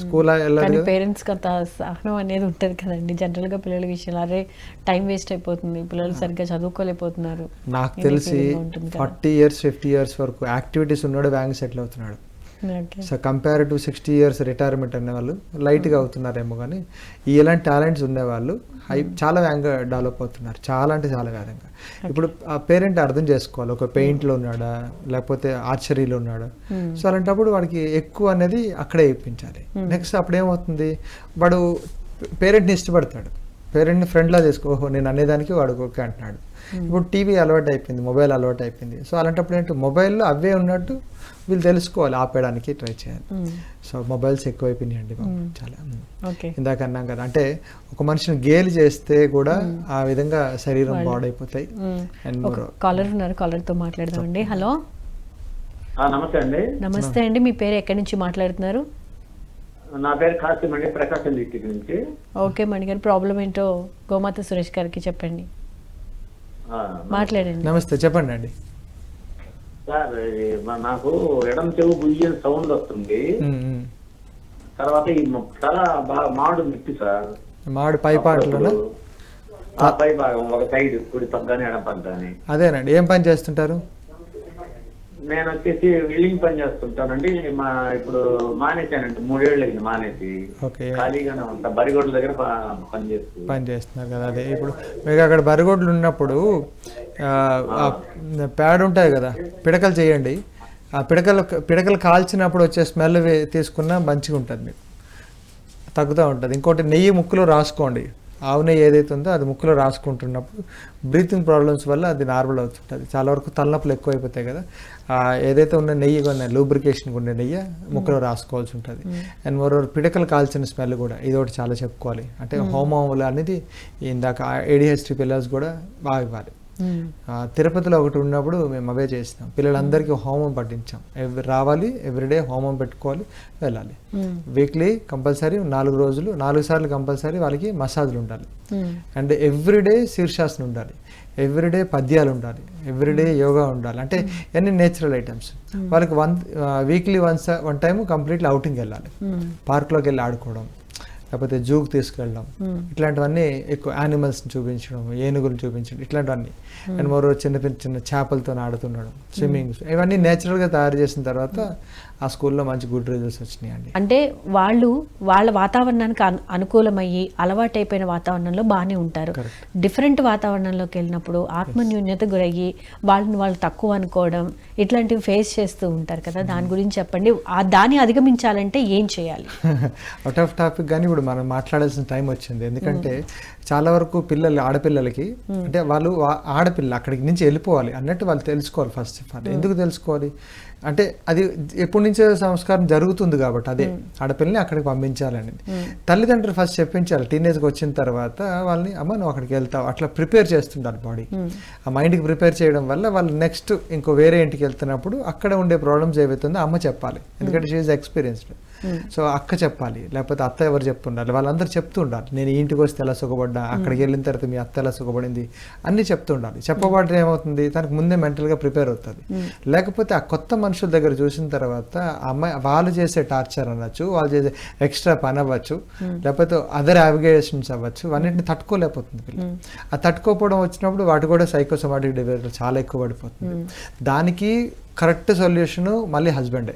School వెళ్ళాలి parents అంత సహనం అనేది ఉంటుంది కదండి. జనరల్గా పిల్లల విషయంలో అరే టైం వేస్ట్ అయిపోతుంది. పిల్లలు సరిగ్గా చదువుకోలేకపోతున్నారు. నాకు తెలిసి. ఫార్టీ ఇయర్స్ ఫిఫ్టీ ఇయర్స్ వరకు యాక్టివిటీస్ ఉన్నాడు బ్యాంక్ సెటిల్ అవుతున్నాడు. So compare to sixty years retirement అనే వాళ్ళు లైట్గా అవుతున్నారేమో కానీ ఈ ఎలాంటి టాలెంట్స్ ఉండేవాళ్ళు. హై చాలా వేగంగా డెవలప్ అవుతున్నారు. చాలా అంటే చాలా వేగంగా ఇప్పుడు ఆ పేరెంట్ అర్థం చేసుకోవాలి. ఒక పెయింట్లో ఉన్నాడా? లేకపోతే ఆర్చరీలో ఉన్నాడా? సో అలాంటప్పుడు వాడికి ఎక్కువ అనేది అక్కడే ఇప్పించాలి. నెక్స్ట్ అప్పుడు ఏమవుతుంది వాడు పేరెంట్ని ఇష్టపడతాడు. పేరెంట్ని ఫ్రెండ్లా చేసుకో ఓహో నేను అనేదానికి వాడు ఓకే అంటున్నాడు. ఇప్పుడు టీవీ అలవాటు అయిపోయింది మొబైల్ అలవాటు అయిపోయింది సో అలాంటప్పుడు ఏంటి మొబైల్లో అవే ఉన్నట్టు వీళ్ళు తెలుసుకోవాలి ఆపేయడానికి ట్రై చేయాలి. సో మొబైల్స్ ఎక్కువైపోయినాయండి బాబు చాలా. ఇందాక అన్నాం కదా అంటే ఒక మనిషిని గేలి చేస్తే కూడా ఆ విధంగా శరీరం పాడైపోతాయి కాలర్ ఉన్నారు కాలర్తో మాట్లాడదామండి. హలో నమస్తే అండి. నమస్తే అండి మీ పేరు ఎక్కడి నుంచి మాట్లాడుతున్నారు? నా పేరు కాసిం అండి ప్రకాశం డిస్టిక్ నుంచి. ఓకే మణిగారు ప్రాబ్లం ఏంటో గోమాత సురేష్ గారికి చెప్పండి. ఆ, మాట్లాడండి. నమస్తే చెప్పండి అండి. సార్ నాకు ఎడం చెవు గుయ్యని సౌండ్ వస్తుంది. తర్వాత ఈ చాలా బాగా మాడు నొప్పి సార్. మాడు పై పాటలోనా? ఆ పై భాగం ఒక సైడ్ కుడి పక్కని ఎడం పక్కని అదేనండి ఏం పని చేస్తుంటారు? నేను వచ్చేసి విల్లింగ్ పని చేస్తుంటానండి. మా ఇప్పుడు మానేశానండి. మూడేళ్ళు అయింది మానేసి. ఓకే. ఖాళీగానే ఉంటా. బరిగొడ్ల దగ్గర పని పని చేస్తున్నారు కదా. అదే ఇప్పుడు మీకు అక్కడ బరిగొడ్లు ఉన్నప్పుడు ప్యాడ్ ఉంటాయి కదా. పిడకలు చేయండి. ఆ పిడకలు పిడకలు కాల్చినప్పుడు వచ్చే స్మెల్ తీసుకున్నా మంచిగా ఉంటుంది మీకు. తగ్గుతూ ఉంటుంది. ఇంకోటి నెయ్యి ముక్కులో రాసుకోండి. ఆవు నెయ్యి ఏదైతే ఉందో అది ముక్కులో రాసుకుంటున్నప్పుడు బ్రీతింగ్ ప్రాబ్లమ్స్ వల్ల అది నార్మల్ అవుతుంటుంది. చాలా వరకు తలనొప్పులు ఎక్కువైపోతాయి కదా. ఆ ఏదైతే ఉన్న నెయ్యి కొన్న లూబ్రికేషన్ ఉండే నెయ్యి ముక్కులో రాసుకోవాల్సి ఉంటుంది. అండ్ మరో పిడకలు కాల్చిన స్మెల్ కూడా ఇది ఒకటి చాలా చెప్పుకోవాలి. అంటే హోమములు అనేది ఇందాక ఏడిహెచ్టీ పిల్లర్స్ కూడా బాగా ఇవ్వాలి. తిరుపతిలో ఒకటి ఉన్నప్పుడు మేము అవే చేసినాం. పిల్లలందరికీ హోమం పట్టించాం. ఎవ్రీ రావాలి ఎవ్రీడే హోమం పెట్టుకోవాలి వెళ్ళాలి. వీక్లీ కంపల్సరీ నాలుగు రోజులు నాలుగు సార్లు కంపల్సరీ వాళ్ళకి మసాజ్లు ఉండాలి. అండ్ ఎవ్రీడే శీర్షాసనం ఉండాలి. ఎవ్రీడే పద్యాలు ఉండాలి. ఎవ్రీడే యోగా ఉండాలి. అంటే ఎన్ని నేచురల్ ఐటమ్స్. వాళ్ళకి one weekly once one time completely outing వెళ్ళాలి. పార్క్లోకి వెళ్ళి ఆడుకోవడం. లేకపోతే జూకి తీసుకెళ్ళడం. మ్మ్. ఇట్లాంటివన్నీ ఎక్కువ యానిమల్స్ని చూపించడం ఏనుగులు చూపించడం ఇట్లాంటివన్నీ. అండ్ మరో చిన్న చిన్న చిన్న చేపలతో ఆడుతుండడం స్విమ్మింగ్. ఇవన్నీ నేచురల్గా తయారు చేసిన తర్వాత ఆ స్కూల్లో మంచి గుడ్ రిజల్ట్స్ వచ్చినాయండి. అంటే వాళ్ళు వాళ్ళ వాతావరణానికి అను- అనుకూలమయ్యి అలవాటైపోయిన వాతావరణంలో బాగానే ఉంటారు. డిఫరెంట్ వాతావరణంలోకి వెళ్ళినప్పుడు ఆత్మన్యూన్యత గురయ్యి వాళ్ళని వాళ్ళు తక్కువ అనుకోవడం ఇట్లాంటివి ఫేస్ చేస్తూ ఉంటారు కదా. దాని గురించి చెప్పండి. ఆ దాన్ని అధిగమించాలంటే ఏం చేయాలి? అవుట్ ఆఫ్ టాపిక్ కానీ ఇప్పుడు మనం మాట్లాడాల్సిన టైం వచ్చింది. ఎందుకంటే చాలా వరకు పిల్లలు ఆడపిల్లలకి అంటే వాళ్ళు ఆడపిల్ల అక్కడికి నుంచి వెళ్ళిపోవాలి అన్నట్టు వాళ్ళు తెలుసుకోవాలి ఫస్ట్ ఆఫ్ ఆల్. ఎందుకు తెలుసుకోవాలి? అంటే అది ఎప్పటి నుంచో సంస్కారం జరుగుతుంది కాబట్టి అదే ఆడపిల్లని అక్కడికి పంపించాలని. తల్లిదండ్రులు ఫస్ట్ చెప్పించాలి టీనేజ్కి వచ్చిన తర్వాత వాళ్ళని అమ్మ నువ్వు అక్కడికి వెళ్తావు అట్లా ప్రిపేర్ చేస్తుండాలి బాడీ. ఆ మైండ్కి ప్రిపేర్ చేయడం వల్ల వాళ్ళు నెక్స్ట్ ఇంకో వేరే ఇంటికి వెళ్తున్నప్పుడు అక్కడ ఉండే ప్రాబ్లమ్స్ ఏవైతుందో అమ్మ చెప్పాలి. ఎందుకంటే షీఈ్ ఎక్స్పీరియన్స్డ్ సో అక్క చెప్పాలి లేకపోతే అత్త ఎవరు చెప్తుండాలి? వాళ్ళందరూ చెప్తూ ఉండాలి నేను ఇంటికి వస్తే ఎలా సుఖపడ్డా? అక్కడికి వెళ్ళిన తర్వాత మీ అత్త ఎలా సుఖపడింది? అన్నీ చెప్తూ ఉండాలి చెప్పబడితే ఏమవుతుంది? తనకు ముందే మెంటల్గా ప్రిపేర్ అవుతుంది. లేకపోతే ఆ కొత్త మనుషుల దగ్గర చూసిన తర్వాత అమ్మాయి వాళ్ళు చేసే టార్చర్ అనొచ్చు వాళ్ళు చేసే ఎక్స్ట్రా పని అవ్వచ్చు లేకపోతే అదర్ అవిగేషన్స్ అవ్వచ్చు అన్నింటిని తట్టుకోలేకపోతుంది ఆ తట్టుకోకపోవడం వచ్చినప్పుడు వాటి కూడా సైకోసోమాటిక్ డివేర్ చాలా ఎక్కువ పడిపోతుంది. దానికి కరెక్ట్ సొల్యూషన్ మళ్ళీ హస్బెండే.